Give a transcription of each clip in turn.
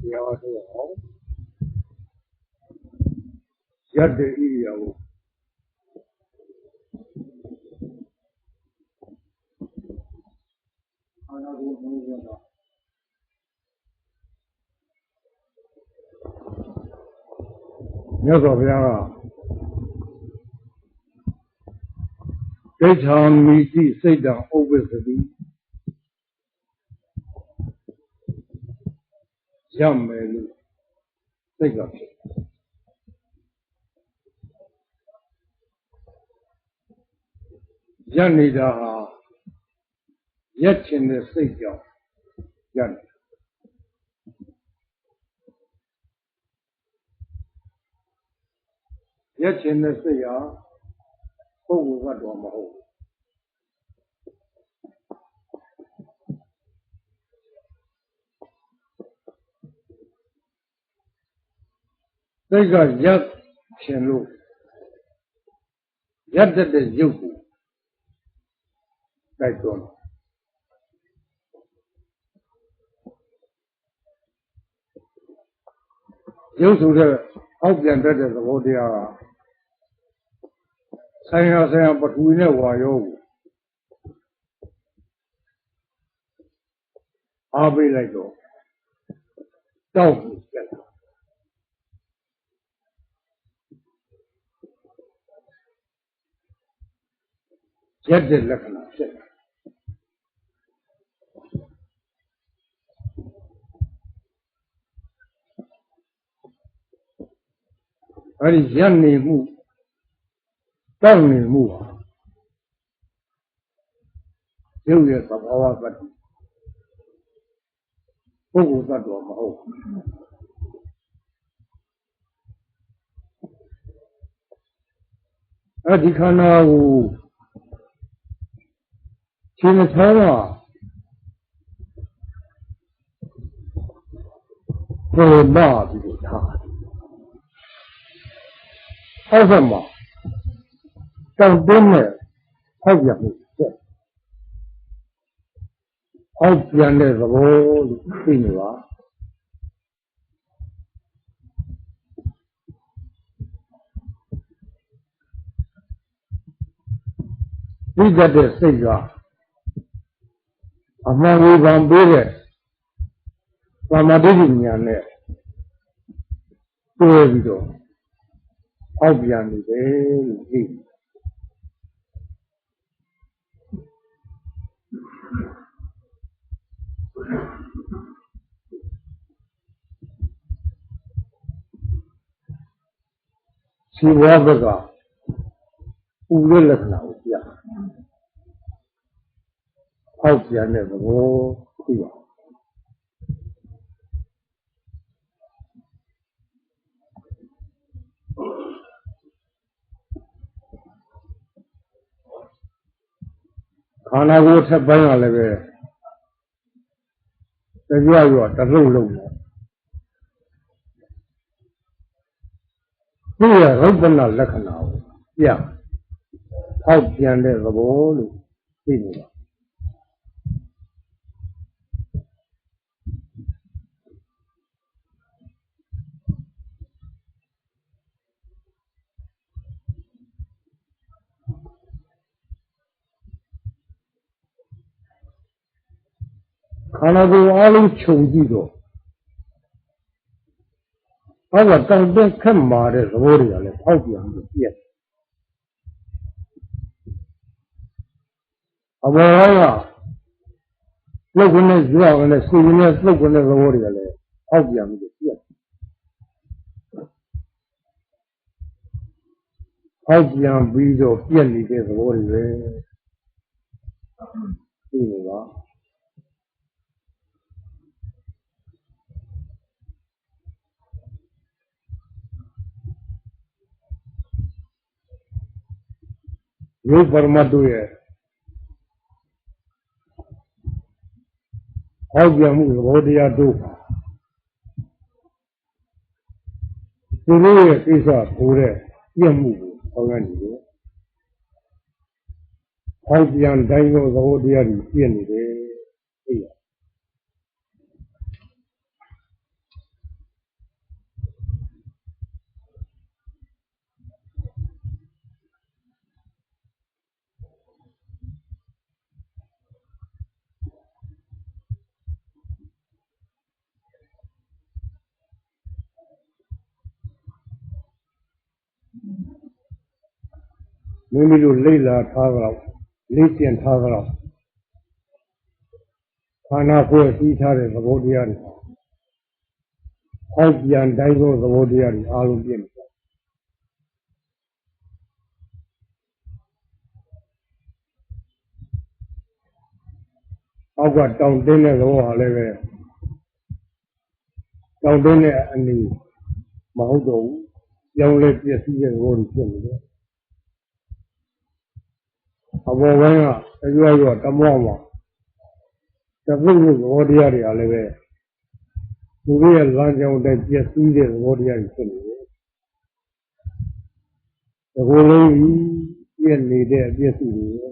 တရားထုတ်အောင်ယတ္တိဣရိယာကိုအာနာကိုဘုရားကမြတ်စွာဘုရားကဒိဋ္ဌာမိတိစိတ်တံဥပ္ပစ္စတိ ရမယ်လို့စိတ်ကဖြစ်ရနေတာဟာရက်ချင်တဲ့စိတ်ကြောင့်ရနေရက်ချင်တဲ့စိတ်ဟာပုဂ္ဂိုလ်ကတော့မဟုတ်ဘူး စိတ်ကရက်ချင်လို့ရက်တတ်တဲ့ရုပ်ကိုတိုက်တွန်းရုပ်ဆိုတဲ့အောက်ပြန်တတ်တဲ့သဘောတရားကဆိုင်ရာဆိုင်ရာပထဝီနဲ့ဝါရောကိုအားပေးလိုက်တော့တောက်ကိုကျက် လာရက်တဲ့လက္ခဏာဖြစ်လာအဲဒီရက်နေမှုတောက်နေမှုဟာရုပ်ရဲ့သဘာဝတ္တိပုဂ္ဂိုလ်သတ္တဝါမဟုတ်ဘူးအဲဒီခန္ဓာကို ခြေမချောမှာပေါ်လာပြီးတော့ထားအောက်ဘက်မှာတောက်တင်းနဲ့ဖောက်ပြန်မှုဖြစ်အောက်ပြန်တဲ့သဘောလို့သိနေပါသိတတ်တဲ့စိတ်က အမှန်ကိုယ်ကံပေးတဲ့သမာဓိဉာဏ်နဲ့တွဲပြီးတော့အောက်ပြန်နေတယ်လို့သိတယ်ခြေဝါဘက်ကပူတဲ့လက္ခဏာကိုပြ အောက်ပြန်တဲ့သဘောသိရခန္ဓာကိုယ်ထက်ပိုင်းကလည်းပဲတရားရောတရုပ်လုံးတယ်သူ့ရဲ့ရုပ်ပနာလက္ခဏာကိုပြအောက်ပြန်တဲ့သဘောလို့သိနေတာ ခန္ဓာကိုယ်အားလုံးခြုံကြည့်တော့အောက်ကတောင်တက်ခက်မာတဲ့သဘောတွေကလည်းဖောက်ပြန်ပြီးပြက်အဘောကလုတ်ကနေကြောက်နေစီနေလုတ်ကနေသဘောတွေကလည်းဖောက်ပြန်ပြီးပြက်ဖောက်ပြန်ပြီးတော့ပြက်နေတဲ့သဘောတွေပဲသိနေပါ ရုပ်ပရမတ်တို့ရဲ့ဟောက်ပြန်မှုသဘောတရားတို့သူတို့ရဲ့ကိစ္စထိုးတဲ့ပြည့်မှုကိုဆောင်ရနေတယ်။ဟောက်ပြန်တိုင်းသောသဘောတရားတွေပြည့်နေတယ်သိရ မိမိတို့လိမ့်လာထားကြတော့လေ့ကျင့်ထားကြတော့ခန္ဓာကိုယ်သိထားတဲ့သဘောတရားတွေဟောက်ပြန်တိုင်းသောသဘောတရားတွေအားလုံးပြည့်နေတယ်အောက်ကတောင်တင်းတဲ့သဘောဟာလည်းပဲတောင်တင်းတဲ့အနည်းမဟုတ်တော့ဘူးပြောင်းလဲပြည့်စည်တဲ့သဘောတွေဖြစ်နေတယ် အဘောပိုင်းကအရွယ်ရွယ်တမောမှာတပုတ်သဘောတရားတွေအားလည်းပဲသူတို့ရဲ့လမ်းကြောင်းတိုင်းပြည့်စည်တဲ့သဘောတရားတွေဖြစ်နေတယ်။ဒီလိုလုံးကြီးပြည့်နေတဲ့အပြည့်စုတွေ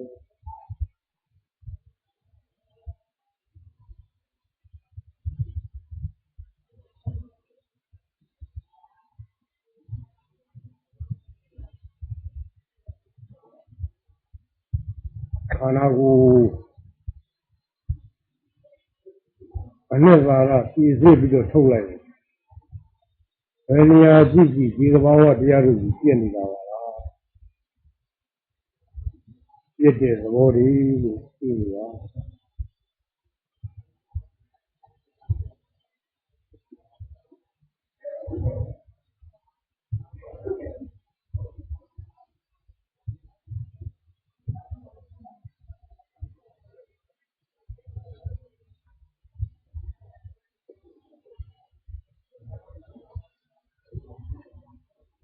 ခန္ဓာကိုယ်အနှစ်သာရပြည်စည်းပြီးတော့ထုတ်လိုက်တယ်။ဘယ်နေရာကြည့်ကြည့်ဒီသဘာဝတရားတို့ကိုပြည့်နေတာပါလား။ပြည့်တဲ့သဘောတွေလို့သိနေတာ။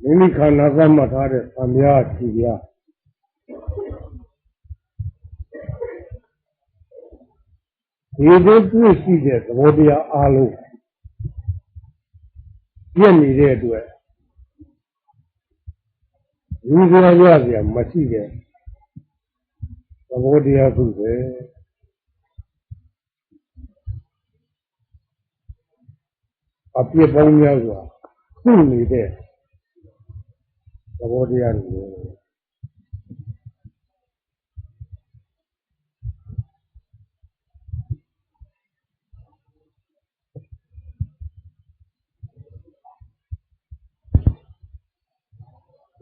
မိမိခန္ဓာသတ်မှတ်ထားတဲ့သံဃာခြေပြားဒီလိုတွေ့ရှိတဲ့သဘောတရားအားလုံးပြည့်နေတဲ့အတွက်ဒီကြရရစရာမရှိတဲ့သဘောတရားသူပဲအပြည့်ပေါင်းများစွာခုနေတဲ့သ ဘောတရားတွေ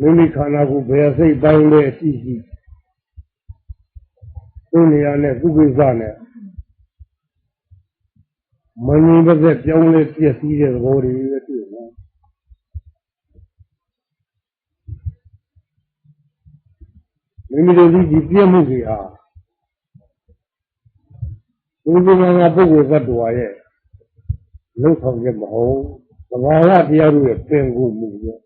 မိမိခန္ဓာကိုယ်ဘယ်စိတ်ပိုင်းလဲအရှိရှိသူ့နေရာနဲ့သူ့ကိစ္စနဲ့မငြိမ်ပါသက်ပြောင်းလဲပြည့်စည်တဲ့သဘောတွေပဲတွေ့တယ် မိမိတို့ဒီပြည့်မှုတွေဟာဘုရားကပုဂ္ဂိုလ်သတ္တဝါရဲ့လုံဆောင်ရမဟုတ်သဘာဝတရားတို့ရဲ့ပင်ကိုမှုရဲ့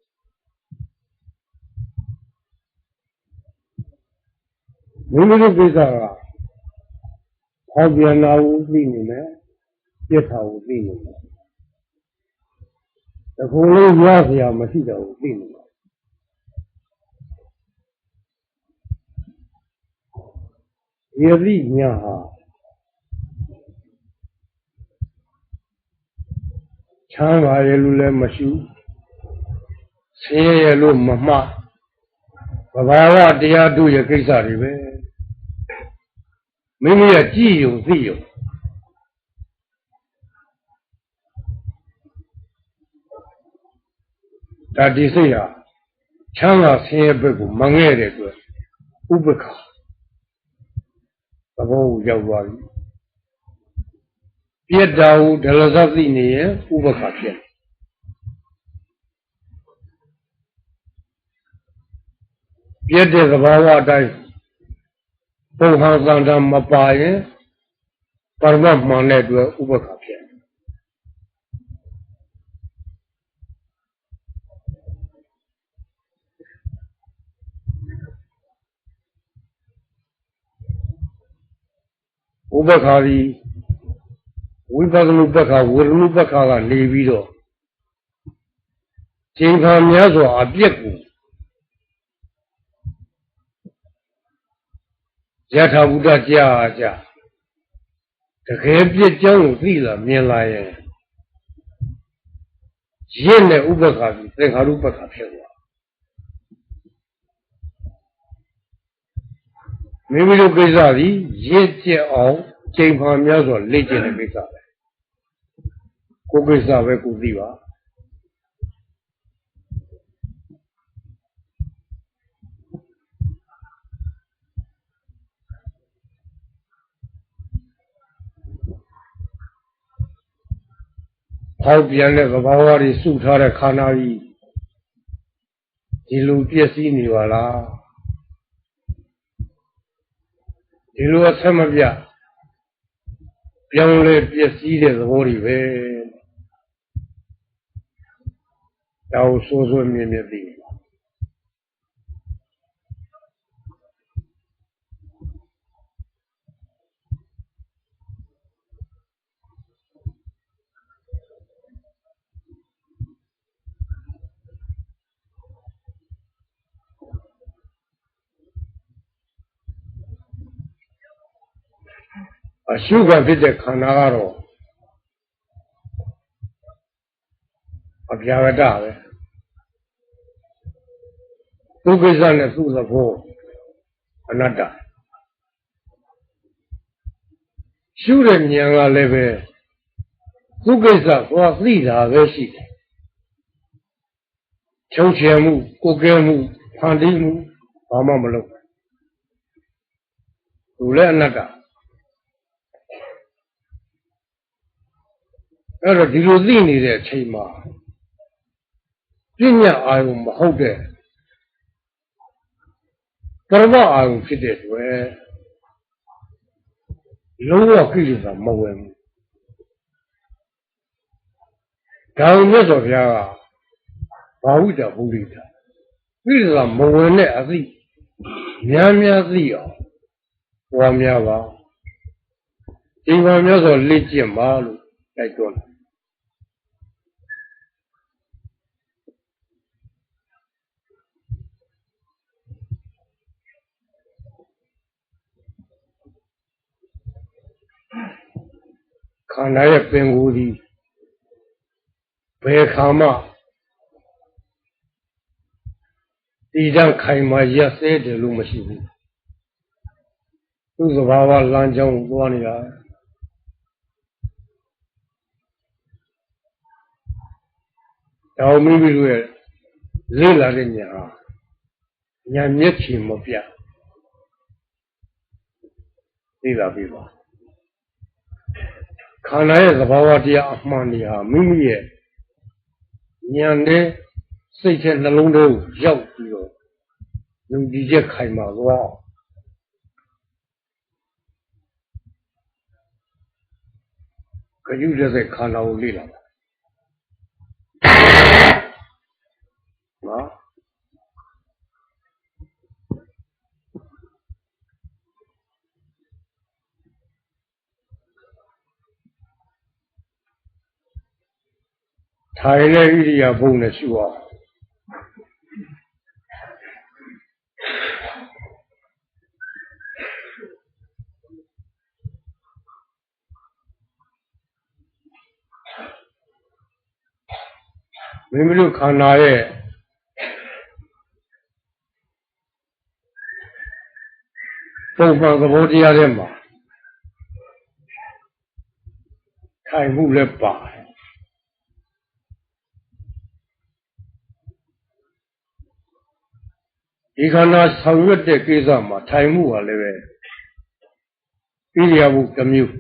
မိမိတို့ကိစ္စကဟောပြန်လာဦးသိနေမယ်ပြစ်ထားဦးသိနေမယ်တခုလုံးရစရာမရှိတော့ဘူးသိနေမယ် ယတိညာဟာချမ်းသာရလို့လည်းမရှိဆင်းရဲရလို့မမှဘဘာဝတရားတို့ရဲ့ကိစ္စတွေပဲမိမိရဲ့ကြည်ယုံသိယုံဒါဒီစိတ်ဟာချမ်းသာဆင်းရဲဘက်ကိုမငဲ့တဲ့အတွက်ဥပ္ပခါ သဘောကိုရောက်သွားပြီပြက်တာဟုဒလဇသိနေရင်ဥပခါဖြစ်ပြက်တဲ့သဘာဝအတိုင်းပုံဟန်သံတမပါရင်ပရမတ်မှန်တဲ့အတွက်ဥပခါဖြစ် ဥပခါဒီဝိပဿနာပက္ခဝေဒနုပက္ခကနေပြီးတော့ချိန်ခါများစွာအပြက်ကိုယထာဘုဒ္ဓကြားကြတကယ်ပြစ်ကြောင်းကိုသိလာမြင်လာရင်ရင့်တဲ့ဥပက္ခပြီးသင်္ခါရုပ္ပခဖြစ်သွား မိမိတို့ကိစ္စသည်ရင့်ကျက်အောင်ချိန်မှန်များစွာလေ့ကျင့်တဲ့ကိစ္စပဲကိုကိစ္စပဲကိုသိပါဟောက်ပြန်တဲ့သဘာဝတွေစုထားတဲ့ခန္ဓာကြီးဒီလိုပြည့်စည်နေပါလား ဒီလိုအဆက်မပြတ်ပြောင်းလဲပြည့်စည်တဲ့သဘောတွေပဲဒါကိုစိုးစိုးမြင်မြင်သိပါ အရှုခံဖြစ်တဲ့ခန္ဓာကတော့အပြာဝတ္တပဲသူကိစ္စနဲ့သူ့သဘောအနတ္တရှုတဲ့ဉာဏ်ကလည်းပဲသူကိစ္စသွားသိတာပဲရှိတယ်ချုပ်ချယ်မှုကိုကဲမှုဖန်တီးမှုဘာမှမလုပ်သူလည်းအနတ္တ အဲ့တော့ဒီလိုသိနေတဲ့အချိန်မှာပညာအာယုံမဟုတ်တဲ့ပရမအာယုံဖြစ်တဲ့အတွက်လုံးဝကိလေသာမဝင်ဘူးဒါဝိမြတ်စွာဘုရားကဘာဝိတဘုရိတာကိလေသာမဝင်တဲ့အသိများများသိအောင်ပွားများပါဒီမှာမြတ်စွာလက်ကျင့်ပါလို့တိုက်တွန်းတယ် ခန္ဓာရဲ့ပင်ကိုယ်ဒီဘယ်ခါမှတည်တံ့ခိုင်မာရက်စဲတယ်လို့မရှိဘူးသူ့သဘာဝလမ်းကြောင်းကိုသွားနေတာတောင်မိမိတို့ရဲ့လေးလာတဲ့ညာညာမျက်ချင်မပြသိလာပြီပါ ခန္ဓာရဲ့သဘာဝတရားအမှန်တရားမိမိရဲ့ဉာဏ်နဲ့စိတ်ထဲနှလုံးထဲကိုရောက်ပြီးတော့ယုံကြည်ချက်ခိုင်မာသွားခရုတဲ့ခန္ဓာကိုလေ့လာပါနော် ထိုင်တဲ့ဣရိယာပုနဲ့ရှုအောင်မိမိတို့ခန္ဓာရဲ့ပုံမှန်သဘောတရားတွေမှာထိုင်မှုလည်းပါတယ် ဒီခန္ဓာဆောင်ရွက်တဲ့ကိစ္စမှာထိုင်မှုကလည်းပဲဣရိယာပုတစ်မျိုး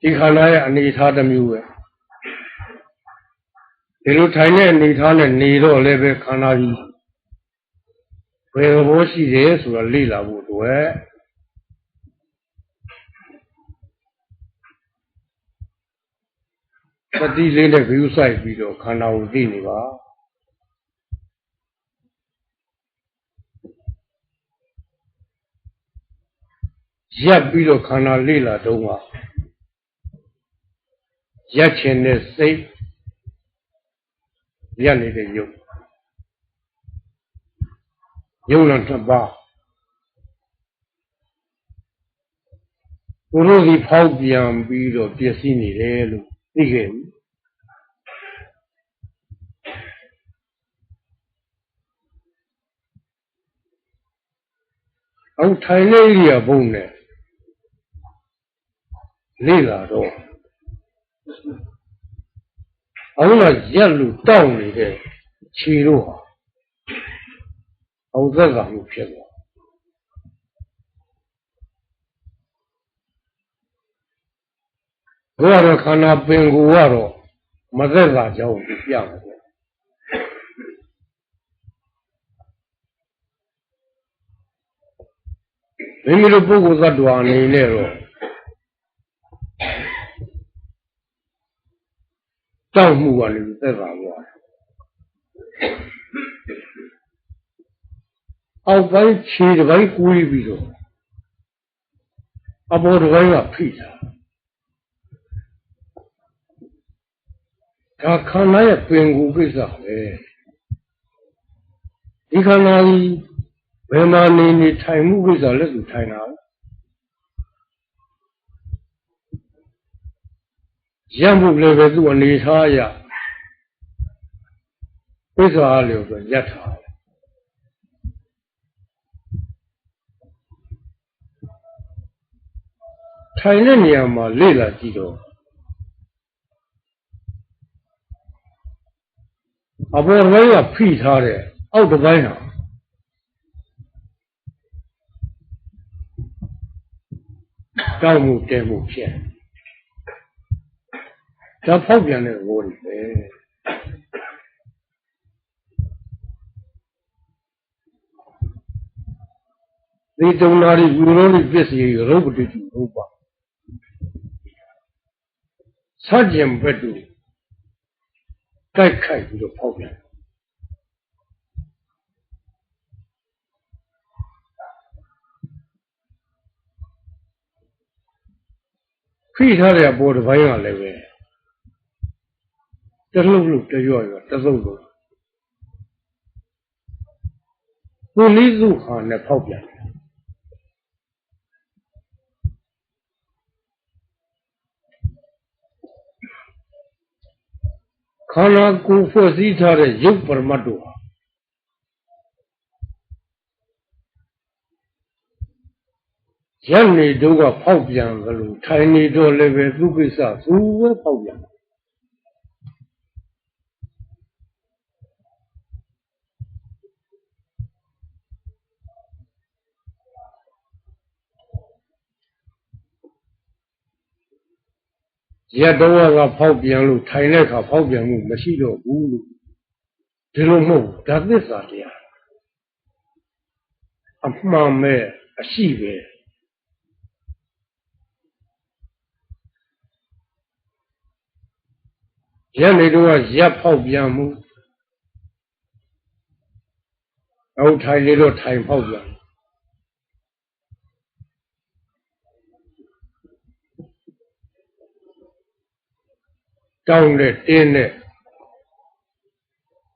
ဒီခန္ဓာရဲ့အနေထားတစ်မျိုးပဲဒီလိုထိုင်တဲ့အနေထားနဲ့နေတော့လည်းပဲခန္ဓာကြီးဘယ်ဘောရှိတယ်ဆိုတာလေ့လာဖို့အတွက်သတိလေးနဲ့ view ဆိုင်ပြီးတော့ခန္ဓာကိုသိနေပါ ရပ်ပြီးတော့ခန္ဓာလေ့လာတော့မှရပ်ချင်တဲ့စိတ်ရပ်နေတဲ့ယုတ်ယုတ်လည်းတစ်ပါးကိုယ်တို့ဒီဖောက်ပြန်ပြီးတော့ပျက်စီးနေတယ်လို့သိခဲ့ပြီအောင်ထိုင်နေရဘုံနဲ့ လေ့လာတော့အခုကရက်လူတောက်နေတဲ့ခြေတို့ဟာအောင်သက်ကမှုဖြစ်သွားဘုရားတော်ခန္ဓာပင်ကိုကတော့မသက်သာကြောင်းပြမယ်ဗျမိမိတို့ပုဂ္ဂိုလ်သတ္တဝါအနေနဲ့တော့ တောက်မှုကနေသက်သာသွားတယ်အောက်ပိုင်းခြေတစ်ပိုင်းကူးပြီးတော့အပေါ်တစ်ပိုင်းကဖိတာဒါခန္ဓာရဲ့ပင်ကိုယ်ကိစ္စပဲဒီခန္ဓာကြီးဘယ်မှာနေနေထိုင်မှုကိစ္စလက်သူထိုင်တာ ရမှုလည်းပဲသူ့အနေထားရပိဿာလျော်ဆိုရထားထိုင်တဲ့နေရာမှာလေ့လာကြည့်တော့အပေါ်ပိုင်းကဖိထားတဲ့အောက်တစ်ပိုင်းဟာတောက်မှုတဲမှုဖြစ် ဒါဖောက်ပြန်တဲ့ဘောတွေပဲဒီတုံနာရီဝီရောလိပစ္စည်းရုပ်ပတိရုပ်ပါဆန့်ကျင်ဘက်တူတိုက်ခိုက်ပြီးတော့ဖောက်ပြန်ဖိထားတဲ့အပေါ်တစ်ပိုင်းကလည်းပဲ တလှုပ်လှုပ်တရွရွတသုတ်လို့ကိုလေးစုဟာနဲ့ဖောက်ပြန်တယ်ခန္ဓာကိုယ်ဖွဲ့စည်းထားတဲ့ရုပ်ပရမတ်တို့ဟာရနေတို့ကဖောက်ပြန်သလိုထိုင်နေတော့လည်းပဲသူကိစ္စသူပဲဖောက်ပြန် ရတော့ကဖောက်ပြန်လို့ထိုင်တဲ့အခါဖောက်ပြန်မှုမရှိတော့ဘူးလို့ဒီလိုမဟုတ်ဒါသစ္စာတရားအမှန်ပဲအရှိပဲရက်နေတော့ရက်ဖောက်ပြန်မှုအောက်ထိုင်နေတော့ထိုင်ဖောက်ပြန် တောင်းတဲ့တင်းတဲ့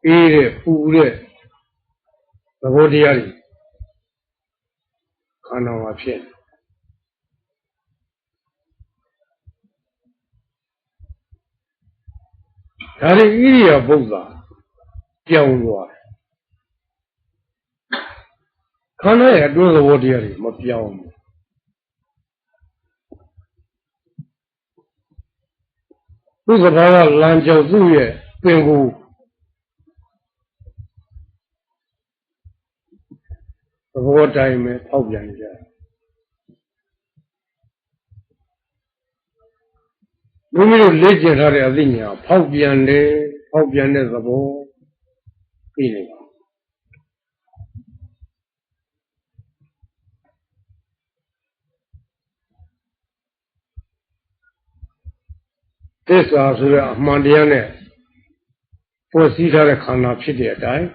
အေးတဲ့ပူတဲ့သဘောတရားတွေခန္ဓာမှာဖြစ်ဒါတွေဣရိယာပုဒ်သာပြောင်းသွားတယ်ခန္ဓာရဲ့အတွင်းသဘောတရားတွေမပြောင်းဘူး သူ့စကားကလမ်းကြောက်သူ့ရဲ့ပင်ကိုသဘောတိုင်းပဲဖောက်ပြန်ကြမိမိတို့လေ့ကျင့်ထားတဲ့အသိဉာဏ်ဖောက်ပြန်တယ်ဖောက်ပြန်တဲ့သဘောသိနေပါ သစ္စာဆိုတဲ့အမှန်တရားနဲ့ပေါ်စည်းထားတဲ့ခန္ဓာဖြစ်တဲ့အတိုင်း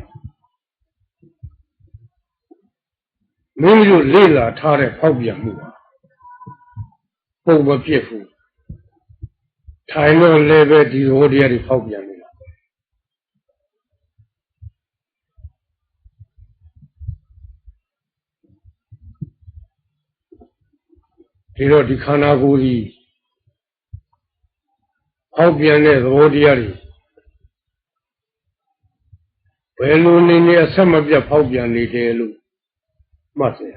မိမိတို့လေ့လာထားတဲ့ဖောက်ပြန်မှုပါပုံမပြည့်ဘူးထိုင်လို့လည်းပဲဒီဟောတရားတွေဖောက်ပြန်နေတာဒီတော့ဒီခန္ဓာကိုယ်ကြီး ဖောက်ပြန်တဲ့သဘောတရားတွေဘယ်လိုနေနေအဆက်မပြတ်ဖောက်ပြန်နေတယ်လို့မှတ်စေ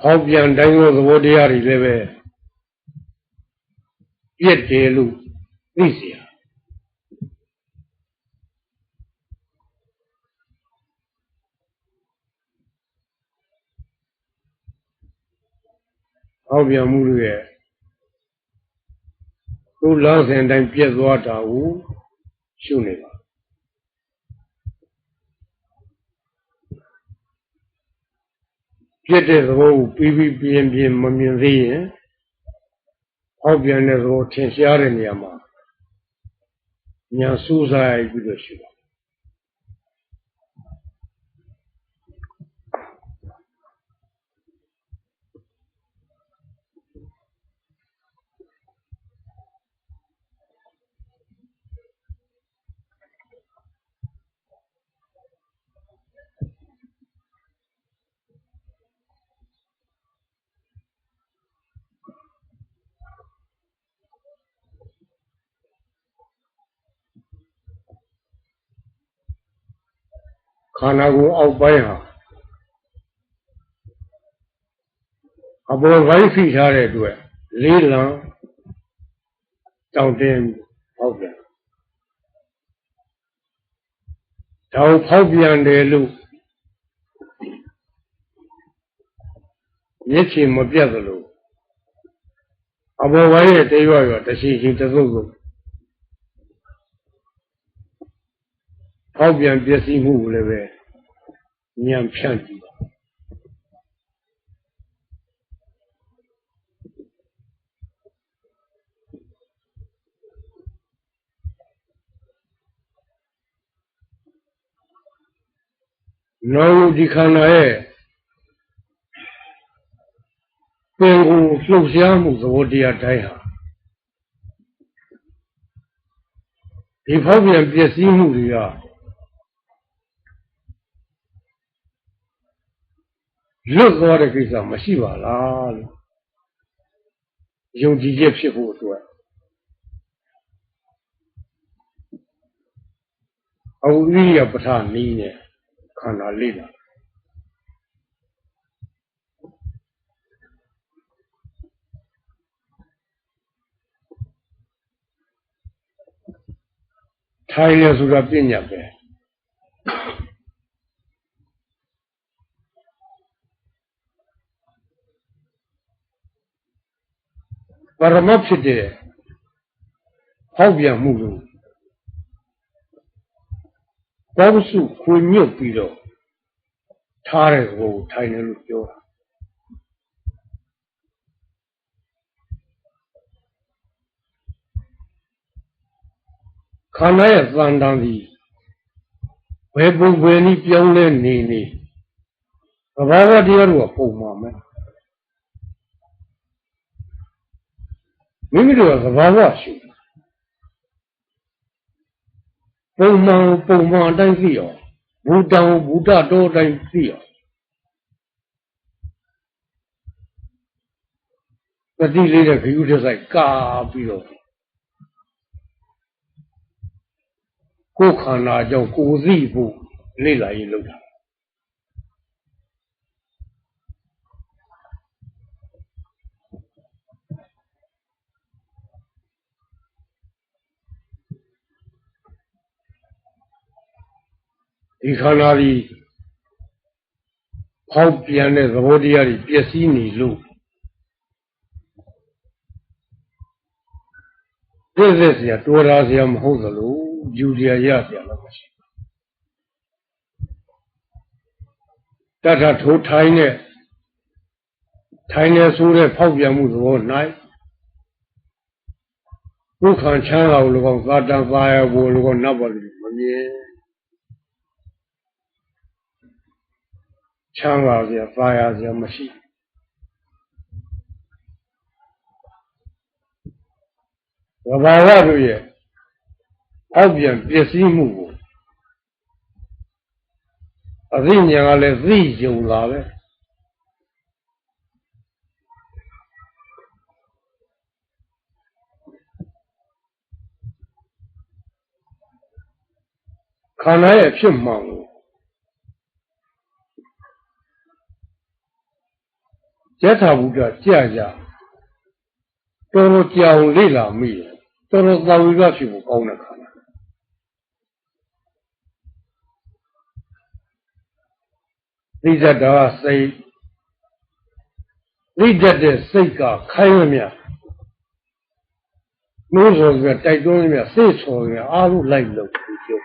ဖောက်ပြန်တိုင်းသောသဘောတရားတွေလည်းပဲပြည့်တယ်လို့သိเสี ဖောက်ပြန်မှုတွေရဲ့သူ့လောက်စဉ်တိုင်းပြက်သွားတာကိုရှုနေပါပြက်တဲ့သဘောကိုပြီးပြီးပြင်းပြင်းမမြင်သေးရင်ဖောက်ပြန်တဲ့သဘောထင်ရှားတဲ့နေရာမှာညာစူးစိုက်ပြီးတော့ရှုပါ ခန္ဓာကိုယ်အောက်ပိုင်းဟာအပေါ်ပိုင်းဖိထားတဲ့အတွက်လေးလံတောင်းတင်းဖောက်ပြန်တောင်ဖောက်ပြန်တယ်လို့မျက်ခြေမပြတ်သလိုအပေါ်ပိုင်းရဲ့တေးရွရွတရှိရှိတသုတ်ကို ဖောက်ပြန်ပျက်စီးမှုကိုလည်းပဲဉာဏ်ဖြန့်ကြည့်ပါနောဒီခန္ဓာရဲ့ပင်ကိုလှုပ်ရှားမှုသဘောတရားတိုင်းဟာဒီဖောက်ပြန်ပျက်စီးမှုတွေက လွတ်သွားတဲ့ကိစ္စမရှိပါလားလို့ယုံကြည်ချက်ဖြစ်ဖို့အတွက်အဝိရိယပဋ္ဌာနီးနဲ့ခန္ဓာလေးလာထိုင်ရဆိုတာပညာပဲ ပရမတ်ဖြစ်တဲ့ဟောက်ပြန်မှုလို့ကောင်းစုခွေညွတ်ပြီးတော့ထားတဲ့ဘုံထိုင်တယ်လို့ပြောတာခန္ဓာရဲ့သံတန်ဒီဘယ်ပုံဘယ်နည်းပြောင်းလဲနေနေသဘာဝတရားတို့ကပုံမှန်ပဲ မိမိတို့ကသဘာဝရှိပုံမှန်ပုံမှန်အတိုင်းသိအောင်ဘူတံဘူတတော်တိုင်းသိအောင်ပတိလေးတဲ့ခရုတစ်ဆိုင်ကာပြီးတော့ကိုယ်ခန္ဓာကြောင့်ကိုယ်သိဖို့လေ့လာရေးလုပ်တာ ဒီခန္ဓာကြီးဖောက်ပြန်တဲ့သဘောတရားတွေပျက်စီးနေလို့ပြည့်စက်စရာတော်တာစရာမဟုတ်သလိုယူစရာရစရာလည်းမရှိတတ်တာထိုးထိုင်းနဲ့ထိုင်းနဲ့ဆိုးတဲ့ဖောက်ပြန်မှုသဘော၌ဒုက္ခချမ်းသာကိုလည်းသာတန်ပါရဖို့လည်းနတ်ပါလိမ့်မမြင် ချမ်းသာစရာသာယာစရာမရှိသဘာဝတို့ရဲ့အောက်ပြန်ပျက်စီးမှုကိုအသိဉာဏ်ကလည်းသိကြုံလာပဲခန္ဓာရဲ့ဖြစ်မှန်ကို ယထာဘုဒ္ဓကြာကြတော်တော်ကြောင်လေ့လာမိတယ်တော်တော်သာဝိကဖြစ်ဖို့ကောင်းတဲ့ခန္ဓာသိဇတာစိတ်သိတတ်တဲ့စိတ်ကခိုင်းရမြနှိုးဆော်ကတိုက်တွန်းရမြစိတ်ဆော်ရအားလုံးလိုက်လို့ဒီကျုပ်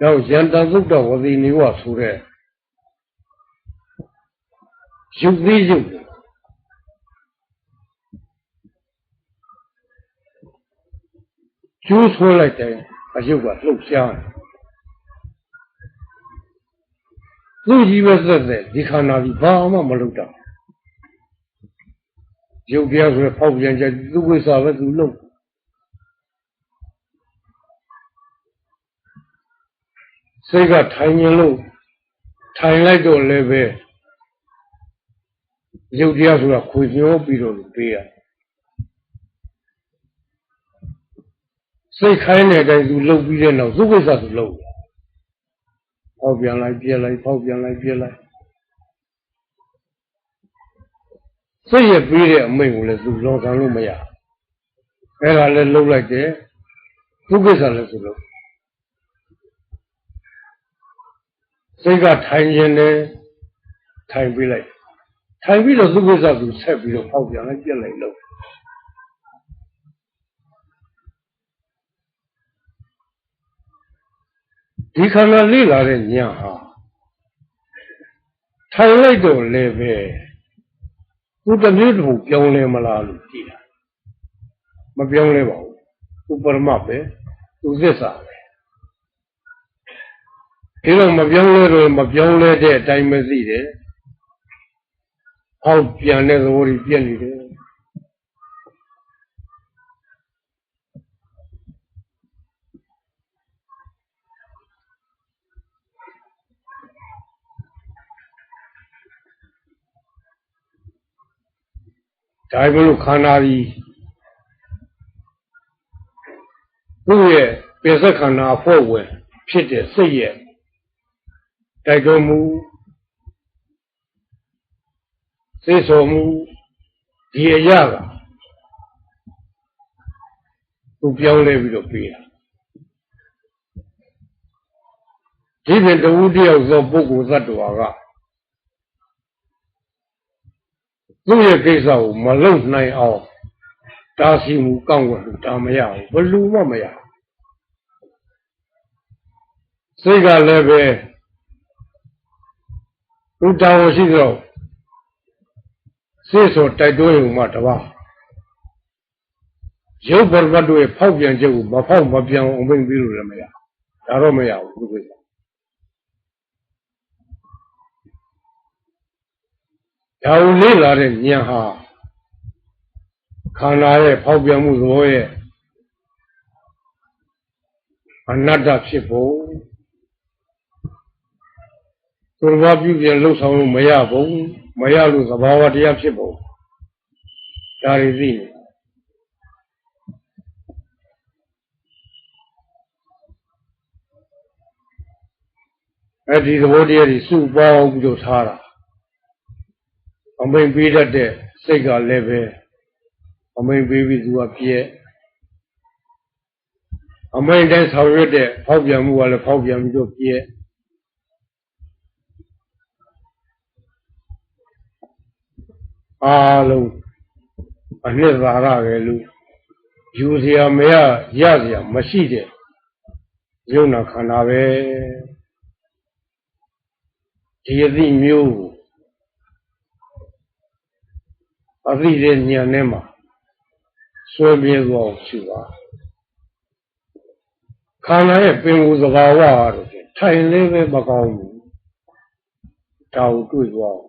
တော့ယန္တသုတ္တဝတိနိဝဆိုတဲ့ရုပ်သေးရုပ်ကျိုးဆွဲလိုက်တယ်အယုတ်ကလှုပ်ရှားတယ်သူ့ကြီးပဲသက်သက်ဒီခန္ဓာကြီးဘာမှမလုပ်တော့ရုပ်တရားဆိုရဖောက်ပြန်ချက်သူ့ဝိသပဲသူလုပ် စိတ်ကထိုင်ရင်လို့ထိုင်လိုက်တော့လည်းပဲရုပ်တရားဆိုတာခွေညှောပြီးတော့လို့ပေးရစိတ်ခိုင်းတဲ့အတိုင်းသူလှုပ်ပြီးတဲ့နောက်သူ့ဝိသသူလှုပ်ဖောက်ပြန်လိုက်ပြက်လိုက်ဖောက်ပြန်လိုက်ပြက်လိုက်စိတ်ရပြီးတဲ့အမိန့်ကိုလည်းသူလောကံလို့မရအဲ့ဒါလည်းလှုပ်လိုက်တယ်သူ့ကိစ္စလည်းသူလှုပ် စိတ်ကထိုင်ခြင်းနဲ့ထိုင်ပြီးလိုက်ထိုင်ပြီးတော့သူ့ကိစ္စသူဆက်ပြီးတော့ဖောက်ပြန်လိုက်ပြက်လိုက်လို့ဒီခန္ဓာလေးလာတဲ့ညာဟာထိုင်လိုက်တော့လည်းပဲသူတမျိုးတူပြောင်းလဲမလားလို့ကြည်တာမပြောင်းလဲပါဘူးသူပရမတ်ပဲသူသစ္စာပဲ ဒီလိုမပြောင်းလဲတော့မပြောင်းလဲတဲ့အတိုင်းမသိတယ်အောက်ပြန်တဲ့သဘောကြီးပြက်နေတယ်ဒါပေမဲ့ခန္ဓာကြီးသူ့ရဲ့ပေစက်ခန္ဓာအဖွဲ့ဝင်ဖြစ်တဲ့စိတ်ရဲ့ တိုက်တွန်းမှုသိဆိုမှုဒီအရာကသူပြောင်းလဲပြီးတော့ပြေးတာဒီပြင်တဝူတယောက်သောပုဂ္ဂိုလ်သတ္တဝါကသူ့ရဲ့ကိစ္စကိုမလုပ်နိုင်အောင်တားဆီးမှုကောင်းကွယ်လို့တာမရဘူးဘလူမှမရစိတ်ကလည်းပဲ သူတာဝန်ရှိတော့စိတ်ဆိုတိုက်တွန်းရုံမှတပါရုပ်ပရမတ်တို့ရဲ့ဖောက်ပြန်ချက်ကိုမဖောက်မပြန်အောင်အမိန့်ပြီးလို့လည်းမရဒါတော့မရဘူးသူကဒါကိုလေ့လာတဲ့ဉာဏ်ဟာခန္ဓာရဲ့ဖောက်ပြန်မှုသဘောရဲ့အနတ္တဖြစ်ဖို့ သူတော်ဘာပြုပြန်လှုပ်ဆောင်လို့မရဘူးမရလို့သဘာဝတရားဖြစ်ဖို့ဒါတွေသိနေအဲ့ဒီသဘောတရားတွေစုပေါင်းပြီးတော့ထားတာအမိန်ပေးတတ်တဲ့စိတ်ကလည်းပဲအမိန်ပေးပြီးသူကပြည့်အမိန်တိုင်းဆောင်ရွက်တဲ့ဖောက်ပြန်မှုကလည်းဖောက်ပြန်ပြီးတော့ပြည့် အားလုံးအနှစ်သာရပဲလို့ယူเสียမရရเสียမရှိတဲ့ယုံနာခန္ဓာပဲဒီအသည့်မျိုးကိုအသိတဲ့ဉာဏ်နဲ့မှာဆွဲပြေသွားအောင်ရှိပါခန္ဓာရဲ့ပင်ကိုယ်သဘာဝတော့ထိုင်လေးပဲမကောင်းဘူးဒါကိုတွေ့သွားအောင်